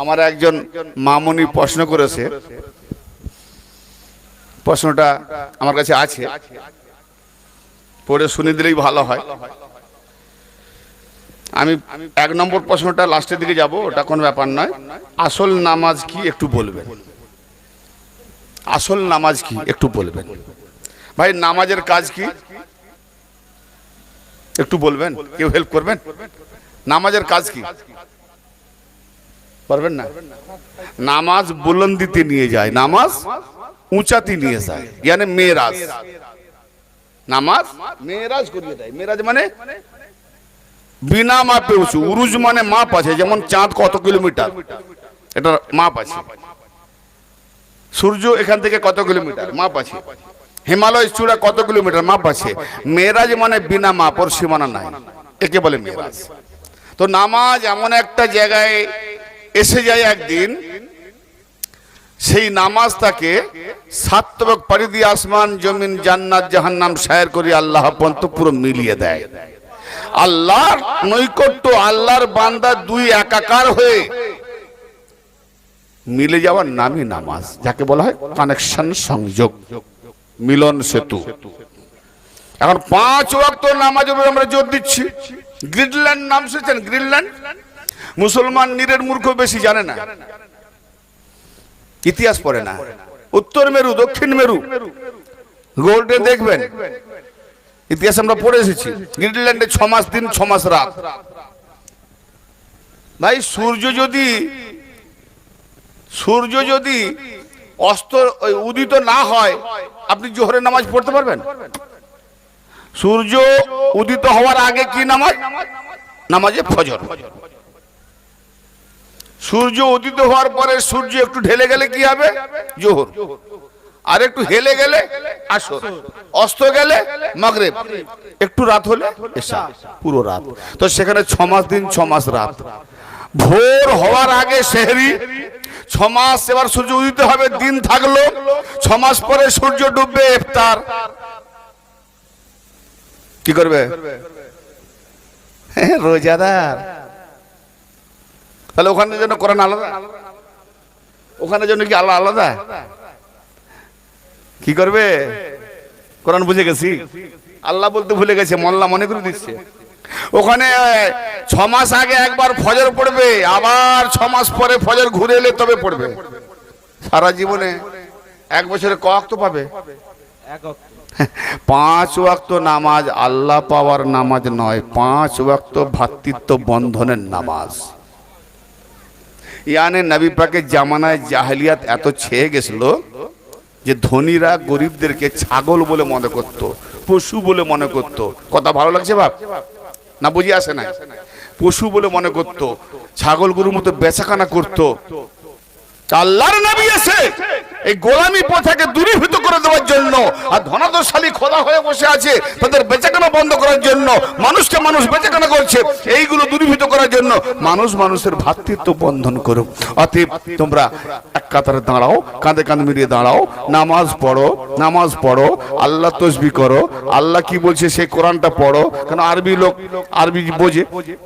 আমার একজন মামনি প্রশ্ন করেছে। প্রশ্নটা আমার কাছে আছে। পড়ে শুনে দিলেই ভালো হয়। আমি এক নম্বর প্রশ্নটা লাস্টের দিকে যাব, ওটা কোনো ব্যাপার নয়। আসল নামাজ কি একটু বলবেন? আসল নামাজ কি একটু বলবেন? ভাই, নামাজের কাজ কি? একটু বলবেন? কেউ হেল্প করবেন? নামাজের কাজ কি? পারবেন না? নামাজ বুলন্দিতে নিয়ে যায়, নামাজ উঁচাতে নিয়ে যায়, ইয়ানে মেয়েরাজ। নামাজ মেয়েরাজ করিয়ে দেয়। মেয়েরাজ মানে বিনা মাপে উঁচু, উরুজ মানে মাপ আছে, যেমন চাঁদ কত কিলোমিটার? এটা মাপ আছে। সূর্য এখান থেকে কত কিলোমিটার? মাপ আছে। হিমালয় চূড়া কত কিলোমিটার? মাপ আছে। মেয়েরাজ মানে বিনা মাপ, ওর সীমানা নাই। একে বলে মেয়েরাজ। তো নামাজ এমন একটা জায়গায় এসে যায় একদিন, সেই নামাজ তাকে সাত তবক পাড়ি দিয়ে আসমান, জমিন, জান্নাত, জাহান্নাম শায়ের করি আল্লাহ পন্ত পুরো মিলিয়ে দেয়। আল্লাহর নৈকট্য, আল্লাহর বান্দা দুই একাকার হয়ে মিলে যাওয়ার নামই নামাজ, যাকে বলা হয় কানেকশন সংযোগ, মিলন সেতু। এখন পাঁচ ওয়াক্ত নামাজ আমরা জোর দিচ্ছি। গ্রিনল্যান্ড নাম শুনেছেন? গ্রিনল্যান্ড? মুসলমান নীরের মূর্খ বেশি জানে না। ইতিহাস পড়ে না। উত্তর মেরু, দক্ষিণ মেরু। গোল্ডে দেখবেন। ইতিহাস আমরা পড়ে এসেছি। গ্রিনল্যান্ডে ছ মাস দিন, ছ মাস রাত। ভাই, সূর্য যদি সূর্য যদি অস্ত উদিত না হয়, আপনি জোহরের নামাজ পড়তে পারবেন? সূর্য উদিত হওয়ার আগে কি নামাজ? নামাজে ফজর। সূর্য উদিত হওয়ার পরে সূর্য একটু ঢেলে গেলে কি হবে? জোহর। আর একটু হেলে গেলে আসর। অস্ত গেলে মাগরেব। একটু রাত হলে এসা পুরো রাত। তো সেখানে ছ মাস দিন ছ মাস রাত। ভোর হওয়ার আগে সেহরি ছ মাস এবার সূর্য উদিত হবে দিন থাকল। ছ মাস পরে সূর্য ডুববে ইফতার। কি করবে? হ্যাঁ, রোজাদার। তাহলে ওখানে জন্য কোরআন আলাদা? ওখানে জন্য কি আলাদা আলাদা? কি করবে? কোরআন বুঝে গেছি। আল্লাহ বলতে ভুলে গেছে মোল্লা মনে করে দিচ্ছে। ওখানে ছ মাস আগে একবার ফজর পড়বে আবার ছ মাস পরে ফজর ঘুরে এলে তবে পড়বে। সারা জীবনে এক বছরে কক তো পাবে? পাঁচ ওয়াক্ত নামাজ আল্লাহ পাওয়ার নামাজ নয় পাঁচ ওয়াক্ত ভ্রাতৃত্ব বন্ধনের নামাজ। ইয়ানে নবী পাকের জামানায় জাহেলিয়াত এত ছেয়ে গেছিল যে ধনীরা গরিবদেরকে ছাগল বলে মনে করত, পশু বলে মনে করত। কথা ভালো লাগছে বাপ? না বুঝি আসে না পশু বলে মনে করত, ছাগল গরুর মতো বেচাকানা করত। আল্লাহর নবী এসে এই গোলামি প্রথাকে দূরীভূত করে দেওয়ার জন্য আর ধনাদশালী খোদা হয়ে বসে আছে তাদের বেচাকেনা বন্ধ করার জন্য, মানুষকে মানুষ বেচাকেনা করছে, এইগুলো দূরীভূত করার জন্য মানুষ মানুষের ভ্রাতৃত্ব বন্ধন করুক। অতএব তোমরা এক কাতারে দাঁড়াও, কাঁধে কাঁধ মিলিয়ে দাঁড়াও, নামাজ পড়ো নামাজ পড়ো, আল্লাহ তসবি করো, আল্লাহ কি বলছে সেই কোরআনটা পড়ো, কেন আরবি লোক, আরবি বোঝে,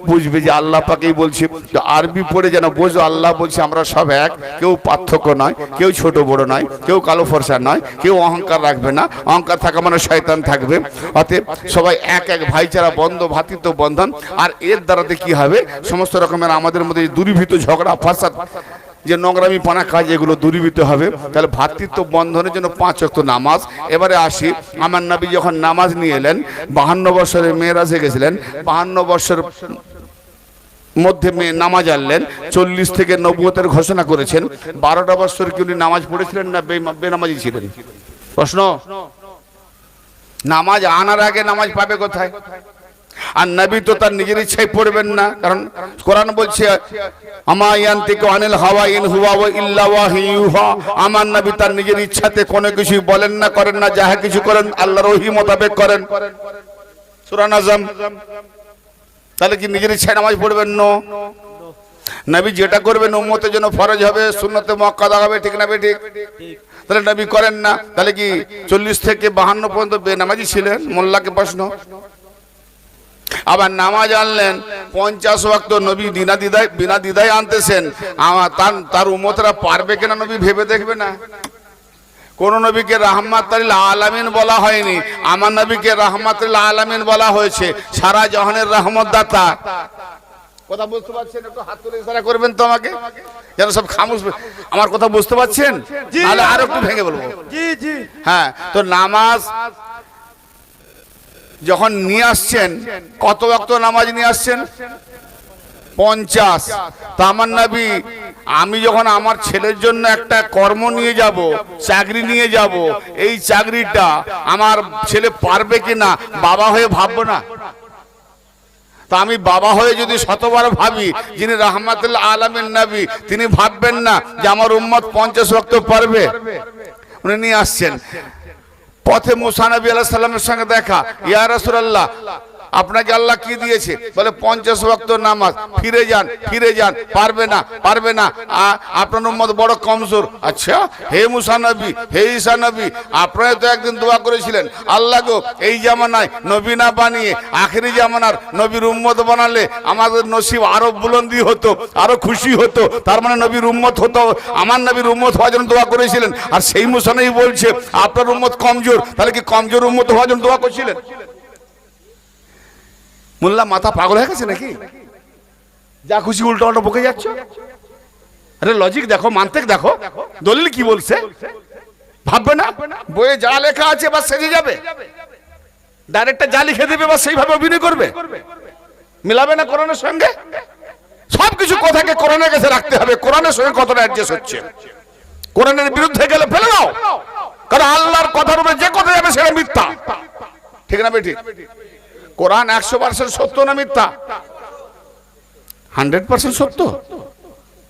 বুঝবে যে আল্লাহ পাকেই বলছে আরবি পড়ে যেন বোঝো, আল্লাহ বলছে আমরা সব এক, কেউ পার্থক্য নয়, কেউ ছোট বড় নয়, কেউ কালো ফর্সা নয়, কেউ অহংকার রাখবে না, অহংকার থাকা মানে শয়তান থাকবে। অতএব সবাই এক এক ভাইচারা, বন্ধ, ভাতৃত্ব, বন্ধন, আর এর দ্বারাতে কি হবে? সমস্ত রকমের আমাদের মধ্যে দূরীভূত ঝগড়া, ফাসাদ, যে নোংরামি, পানা কাজ, এগুলো দূরীভূত হবে। তাহলে ভ্রাতৃত্ব বন্ধনের জন্য পাঁচ অক্ত নামাজ। এবারে আসি, আমার নবী যখন নামাজ নিয়ে এলেন, বাহান্ন বছরের মেয়েরাজে গেছিলেন, বাহান্ন বছর মধ্যে মেয়ে নামাজ আনলেন, চল্লিশ থেকে নব্বতের ঘোষণা করেছেন, বারোটা বছর কি উনি নামাজ পড়েছিলেন না বেনামাজি ছিলেন? প্রশ্ন? নামাজ আনার আগে নামাজ পাবে কোথায়? আর নবী তো তার নিজের ইচ্ছায় পড়বেন না, কারণ কোরআন বলছে অনিল হাওয়া ইন হুয়া ইল্লা ওয়াহি আমার নবী তার নিজের ইচ্ছাতে কোনো কিছু বলেন না, করেন না, যাহা কিছু করেন, আল্লাহর ওহি মোতাবেক করেন। সূরা নাজম। তাহলে কি নিজের ইচ্ছায় নামাজ পড়বেন? নো। নবী যেটা করবেন, উম্মতের জন্য ফরজ হবে, সুন্নতে মক্কাদা হবে ঠিক না ঠিক তাহলে নবী করেন না। তাহলে কি চল্লিশ থেকে বাহান্ন পর্যন্ত বেনামাজি ছিলেন? মোল্লাকে প্রশ্ন। আবার নামাজ আনলেন, পঞ্চাশ ওয়াক্ত নবী বিনা দিদায় বিনা দিদায় আনতেছেন। আমার তার তার উমতরা পারবে কিনা নবী ভেবে দেখবে না। কোন নবীকে রাহমাতুল আলামিন বলা হয়নি। আমার নবীকে রাহমাতুল আলামিন বলা হয়েছে। সারা জাহানের রহমত দাতা কথা বুঝতে পারছেন? একটু হাত তুলে ইশারা করবেন তো আমাকে? যেন সব খামোশ আমার কথা বুঝতে পারছেন? তাহলে আর একটু ভেঙে বলব। হ্যাঁ তো নামাজ যখন নিয়ে আসছেন কত নামাজ নিয়ে আসছেন? পঞ্চাশ। তা আমার নবী আমি যখন আমার ছেলের জন্য একটা কর্ম নিয়ে যাব, চাকরি নিয়ে যাব, এই চাকরিটা আমার ছেলে পারবে কি না বাবা হয়ে ভাববো না। তা আমি বাবা হয়ে যদি শতবার ভাবি, যিনি রহমাতুল্লাহ আলমের নবী, তিনি ভাববেন না যে আমার উম্মত পঞ্চাশ রক্ত পারবে। উনি নিয়ে আসছেন। পথে মুসা নবী আল্লাহ সাল্লামের সঙ্গে দেখা, ইয়া রাসূলুল্লাহ আপনাকে আল্লাহ কি দিয়েছে? বলে, পঞ্চাশ ওয়াক্ত নামাজ। ফিরে যান ফিরে যান। পারবে না পারবে না। আপনার উম্মত বড় কমজোর। আচ্ছা হে মুসা নবী, হে ঈসা নবী, আপনারা তো একদিন দোয়া করেছিলেন। আল্লাহ গো, এই জামানায় নবী না বানিয়ে, আখেরি জামানার নবীর উম্মত বানালে আমাদের নসিব আরও বুলন্দি হতো, আরও খুশি হতো। তার মানে নবীর উম্মত হতো, আমার নবীর উম্মত হওয়ার জন্য দোয়া করেছিলেন। আর সেই মুসানবী বলছে, আপনার উম্মত কমজোর, তাহলে কি কমজোর উম্মত হওয়ার জন্য দোয়া করছিলেন? মোল্লা মাথা পাগল হয়ে গেছে নাকি? যা খুশি উল্টো উল্টো বকে যাচ্ছ? আরে লজিক দেখো, মান্তেক দেখো। দলিল কি বলছে? ভাববে না? বইয়ে যা লেখা আছে বা সেজে যাবে। ডাইরেক্টটা যা লিখে দেবে বা সেইভাবে অভিনয় করবে। মিলাবে না কোরআনের সঙ্গে? সবকিছু কথাকে কোরআনের কাছে রাখতে হবে। কোরআনের সঙ্গে কতটা অ্যাডজাস্ট হচ্ছে? কোরআনের বিরুদ্ধে গেলে ফেলে দাও। কারণ আল্লাহর কথার উপরে যে কথা যাবে সেটা মিথ্যা। ঠিক না বেঠিক কোরআন একশো পার্সেন্ট সত্য না মিথ্যা? হান্ড্রেড পার্সেন্ট সত্য।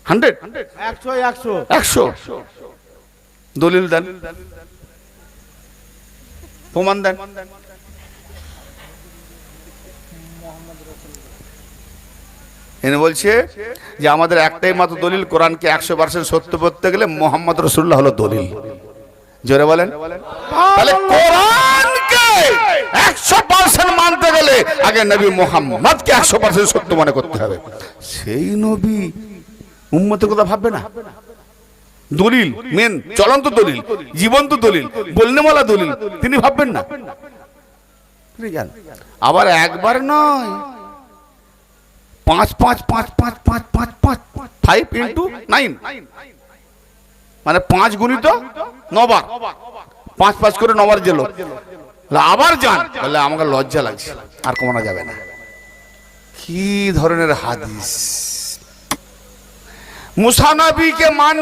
হান্ড্রেড? একশো দলিল দেন। প্রমাণ দেন। এনে বলছে যে আমাদের একটাই মাত্র দলিল কোরআনকে একশো পার্সেন্ট সত্য করতে গেলে মোহাম্মদ রসুল্লাহ হলো দলিল। জোরে বলেন। তাহলে কোরআনকে একশো পার্সেন্ট মানতে গেলে আগে নবী মোহাম্মদকে একশো পার্সেন্ট সত্য মনে করতে হবে। সেই নবী উম্মতের কথা ভাববে না। দলিল মেন চলন্ত দলিল, জীবন্ত দলিল, বলনেওয়ালা দলিল, তিনি ভাববেন না। আবার একবার নয়। পাঁচ পাঁচ পাঁচ পাঁচ পাঁচ পাঁচ পাঁচ ফাইভ ইন্টু নাইন মানে পাঁচ গুণিত নবার। পাঁচ পাঁচ করে নবার জেল আবার যান। বলে, আমাকে লজ্জা লাগছে, আর কমানো যাবে না। কি ধরনের হাদিস? মুসানবীকে মান